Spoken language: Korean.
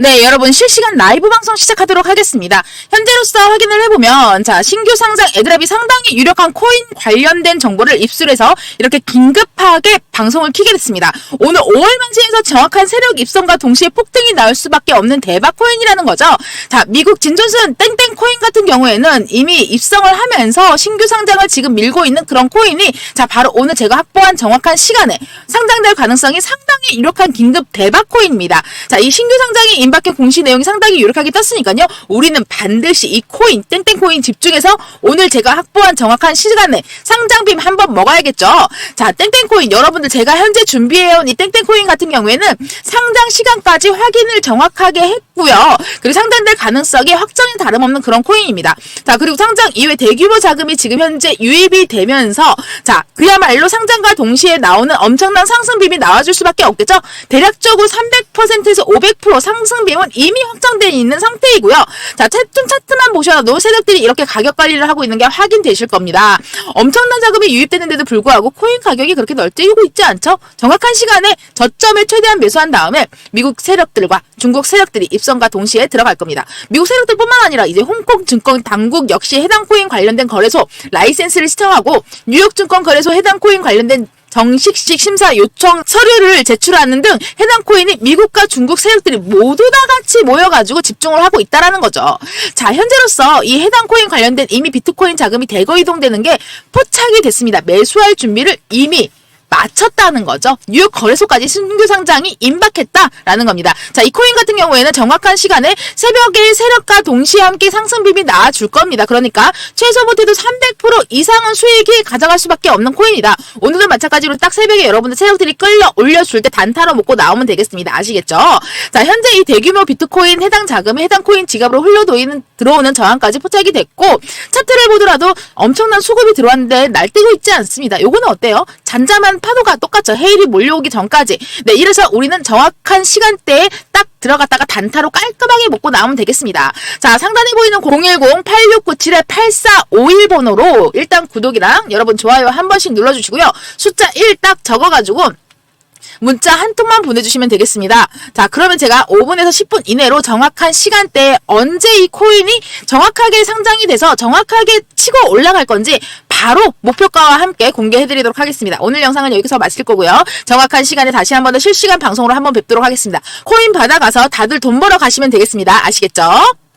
네, 여러분 실시간 라이브 방송 시작하도록 하겠습니다. 현재로서 확인을 해보면 자 신규 상장 애드랍이 상당히 유력한 코인 관련된 정보를 입수해서 이렇게 긴급하게 방송을 키게 됐습니다. 오늘 5월 만세에서 정확한 세력 입성과 동시에 폭등이 나올 수밖에 없는 대박 코인이라는 거죠. 자 미국 진존슨 땡땡 코인 같은 경우에는 이미 입성을 하면서 신규 상장을 지금 밀고 있는 그런 코인이 자 바로 오늘 제가 확보한 정확한 시간에 상장될 가능성이 상당히 유력한 긴급 대박 코인입니다. 자 이 신규 상장이 임박의 공시 내용이 상당히 유력하게 떴으니까요. 우리는 반드시 이 코인 땡땡 코인 집중해서 오늘 제가 확보한 정확한 시간에 상장빔 한번 먹어야겠죠. 자 땡땡 코인 여러분들 제가 현재 준비해온 이 땡땡 코인 같은 경우에는 상장 시간까지 확인을 정확하게 했고요. 그리고 상장될 가능성이 확정이 다름없는 그런 코인입니다. 자 그리고 상장 이후에 대규모 자금이 지금 현재 유입이 되면서 자 그야말로 상장과 동시에 나오는 엄청난 상승빔이 나와줄 수밖에 없 겠죠. 대략적으로 300%에서 500% 상승빔은 이미 확정되어 있는 상태이고요. 자 차트 차트만 보셔도 세력들이 이렇게 가격 관리를 하고 있는 게 확인되실 겁니다. 엄청난 자금이 유입되는데도 불구하고 코인 가격이 그렇게 널뛰고 있지 않죠? 정확한 시간에 저점을 최대한 매수한 다음에 미국 세력들과 중국 세력들이 입성과 동시에 들어갈 겁니다. 미국 세력들뿐만 아니라 이제 홍콩 증권 당국 역시 해당 코인 관련된 거래소 라이센스를 시청하고 뉴욕 증권 거래소 해당 코인 관련된 정식식 심사 요청 서류를 제출하는 등 해당 코인이 미국과 중국 세력들이 모두 다 같이 모여가지고 집중을 하고 있다라는 거죠. 자, 현재로서 이 해당 코인 관련된 이미 비트코인 자금이 대거 이동되는 게 포착이 됐습니다. 매수할 준비를 이미 마쳤다는 거죠. 뉴욕 거래소까지 신규 상장이 임박했다라는 겁니다. 자, 이 코인 같은 경우에는 정확한 시간에 새벽에 세력과 동시에 함께 상승빔이 나와줄 겁니다. 그러니까 최소 못해도 300% 이상은 수익이 가져갈 수밖에 없는 코인이다. 오늘도 마찬가지로 딱 새벽에 여러분들 세력들이 끌려 올려줄 때 단타로 먹고 나오면 되겠습니다. 아시겠죠? 자, 현재 이 대규모 비트코인 해당 자금이 해당 코인 지갑으로 흘러 도이는 들어오는 저항까지 포착이 됐고 차트를 보더라도 엄청난 수급이 들어왔는데 날뛰고 있지 않습니다. 요거는 어때요? 잔잠한 파도가 똑같죠. 해일이 몰려오기 전까지. 네, 이래서 우리는 정확한 시간대에 딱 들어갔다가 단타로 깔끔하게 먹고 나오면 되겠습니다. 자, 상단에 보이는 010-8697-8451 번호로 일단 구독이랑 여러분 좋아요 한 번씩 눌러주시고요. 숫자 1 딱 적어가지고 문자 한 통만 보내주시면 되겠습니다. 자, 그러면 제가 5분에서 10분 이내로 정확한 시간대에 언제 이 코인이 정확하게 상장이 돼서 정확하게 치고 올라갈 건지 바로 목표가와 함께 공개해드리도록 하겠습니다. 오늘 영상은 여기서 마칠 거고요. 정확한 시간에 다시 한 번 더 실시간 방송으로 한번 뵙도록 하겠습니다. 코인 받아가서 다들 돈 벌어 가시면 되겠습니다. 아시겠죠?